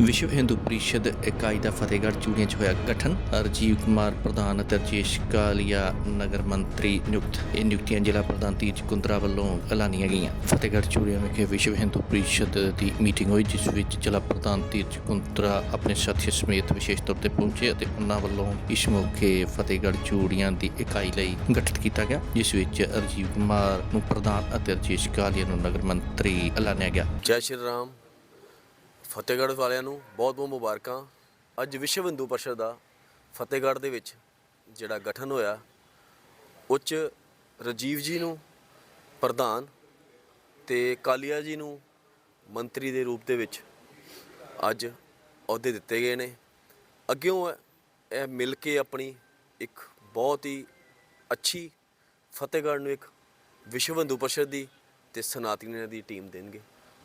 ਵਿਸ਼ਵ ਹਿੰਦੂ ਪ੍ਰੀਸ਼ਦ ਇਕਾਈ ਦਾ ਫਤਿਹਗੜ੍ਹ ਚੂੜੀਆਂ 'ਚ ਹੋਇਆ ਗਠਨ। ਰਜੀਵ ਕੁਮਾਰ ਪ੍ਰਧਾਨ ਅਤੇ ਰਜੇਸ਼ ਕਾਲੀਆ ਨਗਰ ਮੰਤਰੀ ਨਿਯੁਕਤ। ਇਹ ਨਿਯੁਕਤੀਆਂ ਜ਼ਿਲ੍ਹਾ ਪ੍ਰਧਾਨ ਤੀਜ ਕੁੰਦਰਾ ਵੱਲੋਂ ਐਲਾਨੀਆਂ ਗਈਆਂ। ਫਤਿਹਗੜ੍ਹ ਚੂੜੀਆਂ ਵਿਖੇ ਵਿਸ਼ਵ ਹਿੰਦੂ ਪ੍ਰੀਸ਼ਦ ਦੀ ਮੀਟਿੰਗ ਹੋਈ, ਜਿਸ ਵਿੱਚ ਜ਼ਿਲ੍ਹਾ ਪ੍ਰਧਾਨ ਤੀਜ ਕੁੰਦਰਾ ਆਪਣੇ ਸਾਥੀਆਂ ਸਮੇਤ ਵਿਸ਼ੇਸ਼ ਤੌਰ ਤੇ ਪਹੁੰਚੇ ਅਤੇ ਉਹਨਾਂ ਵੱਲੋਂ ਇਸ ਮੌਕੇ ਫਤਿਹਗੜ੍ਹ ਚੂੜੀਆਂ ਦੀ ਇਕਾਈ ਲਈ ਗਠਿਤ ਕੀਤਾ ਗਿਆ, ਜਿਸ ਵਿੱਚ ਰਜੀਵ ਕੁਮਾਰ ਨੂੰ ਪ੍ਰਧਾਨ ਅਤੇ ਰਜੇਸ਼ ਕਾਲੀਆ ਨੂੰ ਨਗਰ ਮੰਤਰੀ ਐਲਾਨਿਆ ਗਿਆ। ਜੈ ਸ਼੍ਰੀ ਰਾਮ। ਫਤਿਹਗੜ੍ਹ ਵਾਲਿਆਂ ਨੂੰ ਬਹੁਤ ਬਹੁਤ ਮੁਬਾਰਕਾਂ। ਅੱਜ ਵਿਸ਼ਵ ਹਿੰਦੂ ਪਰਿਸ਼ਦ ਦਾ ਫਤਿਹਗੜ੍ਹ ਦੇ ਵਿੱਚ ਜਿਹੜਾ ਗਠਨ ਹੋਇਆ, ਉੱਚ ਰਜੀਵ ਜੀ ਨੂੰ ਪ੍ਰਧਾਨ ਤੇ ਕਾਲੀਆ ਜੀ ਨੂੰ ਮੰਤਰੀ ਦੇ ਰੂਪ ਦੇ ਵਿੱਚ ਅੱਜ ਅਹੁਦੇ ਦਿੱਤੇ ਗਏ ਨੇ। ਅੱਗਿਓਂ ਇਹ ਮਿਲ ਕੇ ਆਪਣੀ ਇੱਕ ਬਹੁਤ ਹੀ ਅੱਛੀ ਫਤਿਹਗੜ੍ਹ ਨੂੰ ਇੱਕ ਵਿਸ਼ਵ ਹਿੰਦੂ ਪਰਿਸ਼ਦ ਦੀ ਤੇ ਸਨਾਤਨੀਆਂ ਦੀ ਟੀਮ ਦੇਣਗੇ।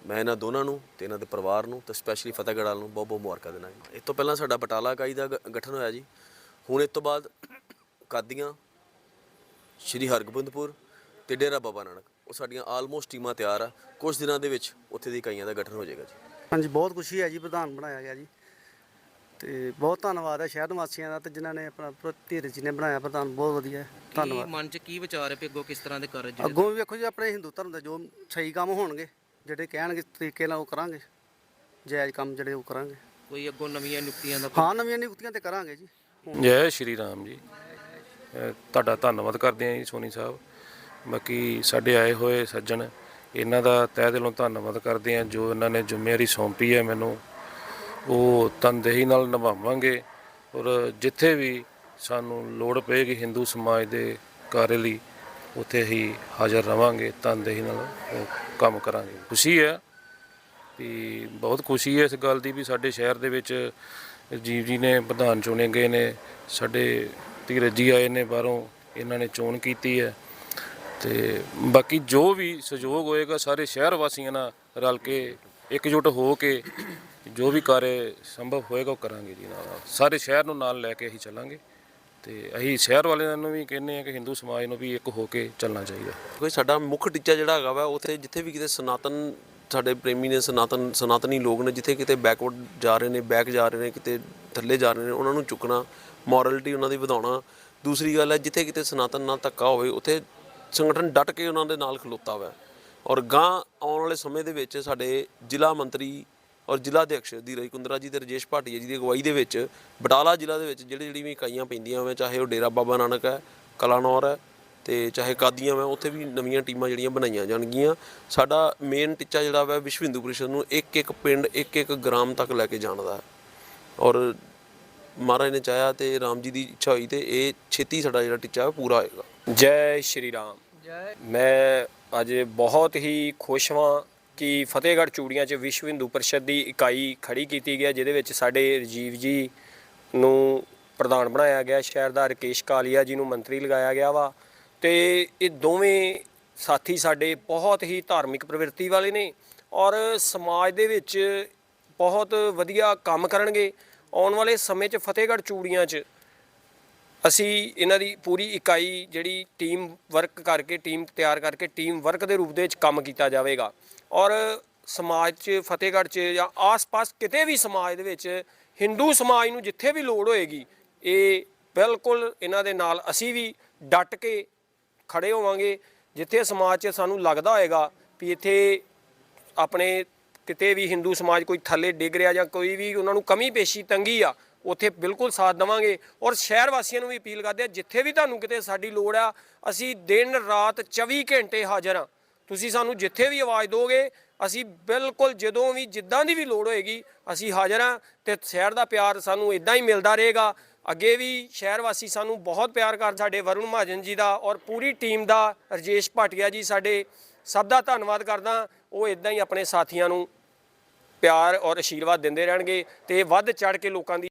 ਮੈਂ ਇਹਨਾਂ ਦੋਨਾਂ ਨੂੰ ਤੇ ਇਹਨਾਂ ਦੇ ਪਰਿਵਾਰ ਨੂੰ ਤੇ ਸਪੈਸ਼ਲੀ ਫਤਿਹਗੜ੍ਹ ਵਾਲ ਨੂੰ ਬਹੁਤ ਬਹੁਤ ਮੁਬਾਰਕਾਂ ਦੇਣਾ ਜੀ। ਇਸ ਤੋਂ ਪਹਿਲਾਂ ਸਾਡਾ ਬਟਾਲਾ ਇਕਾਈ ਦਾ ਗ- ਗਠਨ ਹੋਇਆ ਜੀ। ਹੁਣ ਇਸ ਤੋਂ ਬਾਅਦ ਕਾਦੀਆਂ ਸ਼੍ਰੀ ਹਰਗੋਬਿੰਦਪੁਰ ਤੇ ਡੇਰਾ ਬਾਬਾ ਨਾਨਕ। ਉਹ ਸਾਡੀਆਂ ਆਲਮੋਸਟ ਟੀਮਾਂ ਤਿਆਰ ਆ। ਕੁਝ ਦਿਨਾਂ ਦੇ ਵਿੱਚ ਉੱਥੇ ਦੀ ਇਕਾਈਆਂ ਦਾ ਗਠਨ ਹੋ ਜਾਏਗਾ ਜੀ। ਹਾਂਜੀ ਬਹੁਤ ਖੁਸ਼ੀ ਹੈ ਜੀ ਪ੍ਰਧਾਨ ਬਣਾਇਆ ਗਿਆ ਜੀ। ਤੇ ਬਹੁਤ ਧੰਨਵਾਦ ਹੈ ਸ਼ਹਿਰ ਨਿਵਾਸੀਆਂ ਦਾ ਤੇ ਜਿਨ੍ਹਾਂ ਨੇ ਆਪਣਾ ਪ- ਧੀਰਜ ਜੀ ਨੇ ਬਣਾਇਆ ਪ੍ਰਧਾਨ ਬਹੁਤ ਵਧੀਆ ਹੈ। ਕੀ ਧੰਨਵਾਦ। ਮਨ 'ਚ ਕੀ ਵਿਚਾਰ ਹੈ ਵੀ ਅੱਗੋਂ ਕਿਸ ਤਰ੍ਹਾਂ ਦੇ ਕਾਰਜ ਜਿਹੜੇ ਅੱਗੋਂ ਵੀ ਵੇਖੋ ਜੀ ਆਪਣੇ ਹਿੰਦੂ ਧਰਮ ਦੇ ਜੋ ਸਹੀ ਕੰਮ ਹੋਣਗੇ। ਜਿਹੜੇ ਕਹਿਣਗੇ ਤਰੀਕੇ ਨਾਲ ਉਹ ਕਰਾਂਗੇ। ਜਾਇਜ਼ ਕੰਮ ਜਿਹੜੇ ਉਹ ਕਰਾਂਗੇ। ਕੋਈ ਅੱਗੋਂ ਨਵੀਆਂ ਨਿਯੁਕਤੀਆਂ ਦਾ ਹਾਂ ਨਵੀਆਂ ਨਿਯੁਕਤੀਆਂ ਤੇ ਕਰਾਂਗੇ ਜੀ। ਜੈ ਸ਼੍ਰੀ ਰਾਮ ਜੀ। ਅਹ ਤੁਹਾਡਾ ਧੰਨਵਾਦ ਕਰਦੇ ਹਾਂ ਜੀ ਸੋਨੀ ਸਾਹਿਬ। ਬਾਕੀ ਸਾਡੇ ਆਏ ਹੋਏ ਸੱਜਣ ਇਹਨਾਂ ਦਾ ਤਹਿ ਦਿਲੋਂ ਧੰਨਵਾਦ ਕਰਦੇ ਹਾਂ। ਜੋ ਇਹਨਾਂ ਨੇ ਜ਼ਿੰਮੇਵਾਰੀ ਸੌਂਪੀ ਹੈ ਮੈਨੂੰ ਉਹ ਤਨਦੇਹੀ ਨਾਲ ਨਿਭਾਵਾਂਗੇ। ਔਰ ਜਿੱਥੇ ਵੀ ਸਾਨੂੰ ਲੋੜ ਪਏਗੀ ਹਿੰਦੂ ਸਮਾਜ ਦੇ ਕਾਰਜ ਲਈ ਉੱਥੇ ਹੀ ਹਾਜ਼ਰ ਰਵਾਂਗੇ ਤਨਦੇਹੀ ਨਾਲ। ਉਹ ਕੰਮ ਕਰਾਂਗੇ। ਖੁਸ਼ੀ ਹੈ ਵੀ ਬਹੁਤ ਖੁਸ਼ੀ ਹੈ ਇਸ ਗੱਲ ਦੀ ਵੀ ਸਾਡੇ ਸ਼ਹਿਰ ਦੇ ਵਿੱਚ ਜੀਵ ਜੀ ਨੇ ਪ੍ਰਧਾਨ ਚੁਣੇ ਗਏ ਨੇ, ਸਾਡੇ ਧੀਰਜ ਜੀ ਆਏ ਨੇ ਬਾਹਰੋਂ, ਇਹਨਾਂ ਨੇ ਚੋਣ ਕੀਤੀ ਹੈ ਤੇ ਬਾਕੀ ਜੋ ਵੀ ਸਹਿਯੋਗ ਹੋਏਗਾ ਸਾਰੇ ਸ਼ਹਿਰ ਵਾਸੀਆਂ ਨਾਲ ਰਲ ਕੇ ਇਕਜੁੱਟ ਹੋ ਕੇ ਜੋ ਵੀ ਕਾਰਜ ਸੰਭਵ ਹੋਏਗਾ ਉਹ ਕਰਾਂਗੇ ਜੀ ਨਾਲ। ਸਾਰੇ ਸ਼ਹਿਰ ਨੂੰ ਨਾਲ ਲੈ ਕੇ ਅਸੀਂ ਚੱਲਾਂਗੇ। ਤੇ ਅਸੀਂ ਸ਼ਹਿਰ ਵਾਲਿਆਂ ਨੂੰ ਵੀ ਕਹਿੰਦੇ ਆ ਕਿ ਹਿੰਦੂ ਸਮਾਜ ਨੂੰ ਵੀ ਇੱਕ ਹੋ ਕੇ ਚੱਲਣਾ ਚਾਹੀਦਾ। ਕੋਈ ਸਾਡਾ ਮੁੱਖ ਟੀਚਾ ਜਿਹੜਾ ਹੈਗਾ ਵਾ, ਉੱਥੇ ਜਿੱਥੇ ਵੀ ਕਿਤੇ ਸਨਾਤਨ ਸਾਡੇ ਪ੍ਰੇਮੀ ਨੇ, ਸਨਾਤਨ, ਸਨਾਤਨੀ ਲੋਕ ਨੇ, ਜਿੱਥੇ ਕਿਤੇ ਬੈਕਵਰਡ ਜਾ ਰਹੇ ਨੇ ਬੈਕ ਜਾ ਰਹੇ ਨੇ, ਕਿਤੇ ਥੱਲੇ ਜਾ ਰਹੇ ਨੇ, ਉਹਨਾਂ ਨੂੰ ਚੁੱਕਣਾ ਮੋਰਲਿਟੀ ਉਹਨਾਂ ਦੀ ਵਧਾਉਣਾ। ਦੂਸਰੀ ਗੱਲ ਹੈ, ਜਿੱਥੇ ਕਿਤੇ ਸਨਾਤਨ ਨਾਲ ਧੱਕਾ ਹੋਵੇ, ਉੱਥੇ ਸੰਗਠਨ ਡਟ ਕੇ ਉਹਨਾਂ ਦੇ ਨਾਲ ਖਲੋਤਾ ਵਾ। ਔਰ ਗਾਂ ਆਉਣ ਵਾਲੇ ਸਮੇਂ ਦੇ ਵਿੱਚ ਸਾਡੇ ਜ਼ਿਲ੍ਹਾ ਮੰਤਰੀ ਔਰ ਜ਼ਿਲ੍ਹਾ ਅਧਿਕਸ਼ ਧੀਰਜ ਕੁੰਦਰਾ ਜੀ ਤੇ ਰਜੇਸ਼ ਭਾਟੀਆ ਜੀ ਦੀ ਅਗਵਾਈ ਦੇ ਵਿੱਚ ਬਟਾਲਾ ਜ਼ਿਲ੍ਹਾ ਦੇ ਵਿੱਚ ਜਿਹੜੀ ਜਿਹੜੀ ਵੀ ਇਕਾਈਆਂ ਪੈਂਦੀਆਂ ਹੋਵੇ ਚਾਹੇ ਉਹ ਡੇਰਾ ਬਾਬਾ ਨਾਨਕ ਹੈ ਕਲਾਨੌਰ ਹੈ ਤੇ ਚਾਹੇ ਕਾਦੀਆਂ ਵਾ ਉੱਥੇ ਵੀ ਨਵੀਆਂ ਟੀਮਾਂ ਜਿਹੜੀਆਂ ਬਣਾਈਆਂ ਜਾਣਗੀਆਂ। ਸਾਡਾ ਮੇਨ ਟੀਚਾ ਜਿਹੜਾ ਵਾ ਵਿਸ਼ਵ ਹਿੰਦੂ ਪ੍ਰੀਸ਼ਦ ਨੂੰ ਇੱਕ ਇੱਕ ਪਿੰਡ ਇੱਕ ਇੱਕ ਗ੍ਰਾਮ ਤੱਕ ਲੈ ਕੇ ਜਾਣ ਦਾ ਹੈ। ਔਰ ਮਹਾਰਾਜ ਨੇ ਚਾਹਿਆ ਤੇ ਰਾਮ ਜੀ ਦੀ ਇੱਛਾ ਹੋਈ ਤੇ ਇਹ ਛੇਤੀ ਸਾਡਾ ਜਿਹੜਾ ਟੀਚਾ ਪੂਰਾ ਹੋਏਗਾ। ਜੈ ਸ਼੍ਰੀ ਰਾਮ। ਮੈਂ ਅੱਜ ਬਹੁਤ ਹੀ ਖੁਸ਼ ਹਾਂ ਕਿ ਫਤਿਹਗੜ੍ਹ ਚੂੜੀਆਂ 'ਚ ਵਿਸ਼ਵ ਹਿੰਦੂ ਪਰਿਸ਼ਦ ਦੀ ਇਕਾਈ ਖੜੀ ਕੀਤੀ ਗਿਆ ਜਿਹਦੇ ਵਿੱਚ ਸਾਡੇ ਰਜੀਵ ਜੀ ਨੂੰ ਪ੍ਰਧਾਨ ਬਣਾਇਆ ਗਿਆ, ਸ਼ਹਿਰ ਦਾ ਰਕੇਸ਼ ਕਾਲੀਆ ਜੀ ਨੂੰ ਮੰਤਰੀ ਲਗਾਇਆ ਗਿਆ ਵਾ। ਤੇ ਇਹ ਦੋਵੇਂ ਸਾਥੀ ਸਾਡੇ ਬਹੁਤ ਹੀ ਧਾਰਮਿਕ ਪ੍ਰਵਿਰਤੀ ਵਾਲੇ ਨੇ ਔਰ ਸਮਾਜ ਦੇ ਵਿੱਚ ਬਹੁਤ ਵਧੀਆ ਕੰਮ ਕਰਨਗੇ। ਆਉਣ ਵਾਲੇ ਸਮੇਂ 'ਚ ਫਤਿਹਗੜ੍ਹ ਚੂੜੀਆਂ 'ਚ ਅਸੀਂ ਇਹਨਾਂ ਦੀ ਪੂਰੀ ਇਕਾਈ ਜਿਹੜੀ ਟੀਮ ਵਰਕ ਕਰਕੇ ਟੀਮ ਤਿਆਰ ਕਰਕੇ ਟੀਮ ਵਰਕ ਦੇ ਰੂਪ ਦੇ ਵਿੱਚ ਕੰਮ ਕੀਤਾ ਜਾਵੇਗਾ। ਔਰ ਸਮਾਜ 'ਚ, ਫਤਿਹਗੜ੍ਹ 'ਚ ਜਾਂ ਆਸ-ਪਾਸ ਕਿਤੇ ਵੀ ਸਮਾਜ ਦੇ ਵਿੱਚ ਹਿੰਦੂ ਸਮਾਜ ਨੂੰ ਜਿੱਥੇ ਵੀ ਲੋੜ ਹੋਏਗੀ, ਇਹ ਬਿਲਕੁਲ ਇਹਨਾਂ ਦੇ ਨਾਲ ਅਸੀਂ ਵੀ ਡਟ ਕੇ ਖੜੇ ਹੋਵਾਂਗੇ। ਜਿੱਥੇ ਸਮਾਜ 'ਚ ਸਾਨੂੰ ਲੱਗਦਾ ਹੋਏਗਾ ਵੀ ਇੱਥੇ ਆਪਣੇ ਕਿਤੇ ਵੀ ਹਿੰਦੂ ਸਮਾਜ ਕੋਈ ਥੱਲੇ ਡਿੱਗ ਰਿਹਾ ਜਾਂ ਕੋਈ ਵੀ ਉਹਨਾਂ ਨੂੰ ਕਮੀ ਪੇਸ਼ੀ ਤੰਗੀ ਆ ਉੱਥੇ ਬਿਲਕੁਲ ਸਾਥ ਦੇਵਾਂਗੇ। ਔਰ ਸ਼ਹਿਰ ਵਾਸੀਆਂ ਨੂੰ ਵੀ ਅਪੀਲ ਕਰਦੇ ਆ ਜਿੱਥੇ ਵੀ ਤੁਹਾਨੂੰ ਕਿਤੇ ਸਾਡੀ ਲੋੜ ਆ, ਅਸੀਂ ਦਿਨ ਰਾਤ 24 ਘੰਟੇ ਹਾਜ਼ਰ ਆ ਤੁਸੀਂ ਸਾਨੂੰ ਜਿੱਥੇ ਵੀ ਆਵਾਜ਼ ਦਿਓਗੇ ਅਸੀਂ ਬਿਲਕੁਲ ਜਦੋਂ ਵੀ, ਜਿੱਦਾਂ ਦੀ ਵੀ ਲੋੜ ਹੋਏਗੀ, ਅਸੀਂ ਹਾਜ਼ਰ ਆ ਤੇ ਸ਼ਹਿਰ ਦਾ ਪਿਆਰ ਸਾਨੂੰ ਇਦਾਂ ਹੀ ਮਿਲਦਾ ਰਹੇਗਾ। ਅੱਗੇ ਵੀ ਸ਼ਹਿਰ ਵਾਸੀ ਸਾਨੂੰ ਬਹੁਤ ਪਿਆਰ ਕਰ, ਸਾਡੇ ਵਰੁਣ ਮਹਾਜਨ ਜੀ ਦਾ ਔਰ ਪੂਰੀ ਟੀਮ ਦਾ, ਰਜੇਸ਼ ਭਾਟੀਆ ਜੀ ਸਾਡੇ, ਸਭ ਦਾ ਧੰਨਵਾਦ ਕਰਦਾ। ਉਹ ਇਦਾਂ ਹੀ ਆਪਣੇ ਸਾਥੀਆਂ ਨੂੰ ਪਿਆਰ ਔਰ ਆਸ਼ੀਰਵਾਦ ਦਿੰਦੇ ਰਹਿਣਗੇ ਤੇ ਵੱਧ ਚੜ ਕੇ ਲੋਕਾਂ ਦੀ